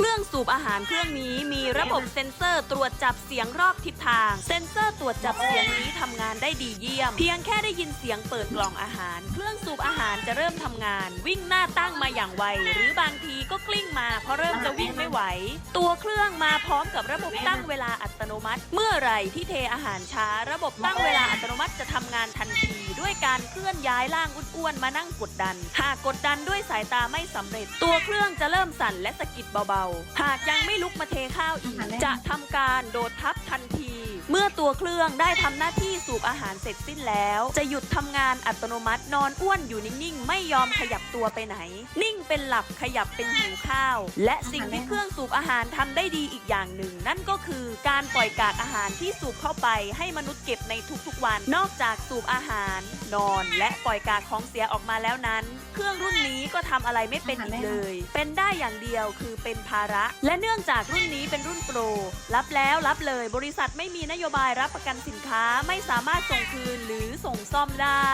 เครื่องสูบอาหารเครื่องนี้มีระบบเซ็นเซอร์ตรวจจับเสียงรอบทิศทาง เซ็นเซอร์ตรวจจับเสียงนี้ทำงานได้ดีเยี่ยม เพียงแค่ได้ยินเสียงเปิดกล่องอาหาร เครื่องสูบอาหารจะเริ่มทำงาน วิ่งหน้าตั้งมาอย่างไว หรือบางทีก็กลิ้งมาเพราะเริ่มจะวิ่งไม่ไหว ตัวเครื่องมาพร้อมกับระบบตั้งเวลาอัตโนมัติ เมื่อไหร่ที่เทอาหารช้า ระบบตั้งเวลาอัตโนมัติจะทำงานทันทีด้วยการเคลื่อนย้ายร่างอ้วนๆมานั่งกดดัน หากกดดันด้วยสายตาไม่สำเร็จ ตัวเครื่องจะเริ่มสั่นและสะกิดเบาหากยังไม่ลุกมาเทข้าวอีก จะทำการโดดทับทันที เมื่อตัวเครื่องได้ทำหน้าที่สูบอาหารเสร็จสิ้นแล้ว จะหยุดทำงานอัตโนมัตินอนอ้วนอยู่นิ่งๆ ไม่ยอมขยับตัวไปไหน นิ่งเป็นหลับขยับเป็นหิวข้าว และสิ่งที่เครื่องสูบอาหารทำได้ดีอีกอย่างหนึ่ง นั่นก็คือการปล่อยกากอาหารที่สูบเข้าไปให้มนุษย์เก็บในทุกๆวัน นอกจากสูบอาหาร นอนและปล่อยกากของเสียออกมาแล้วนั้น เครื่องรุ่นนี้ก็ทำอะไรไม่เป็นอีกเลย เป็นได้อย่างเดียวคือเป็นภาระ และเนื่องจากรุ่นนี้เป็นรุ่นโปร รับแล้วรับเลย บริษัทไม่มีนโยบายรับประกันสินค้าไม่สามารถส่งคืนหรือส่งซ่อมได้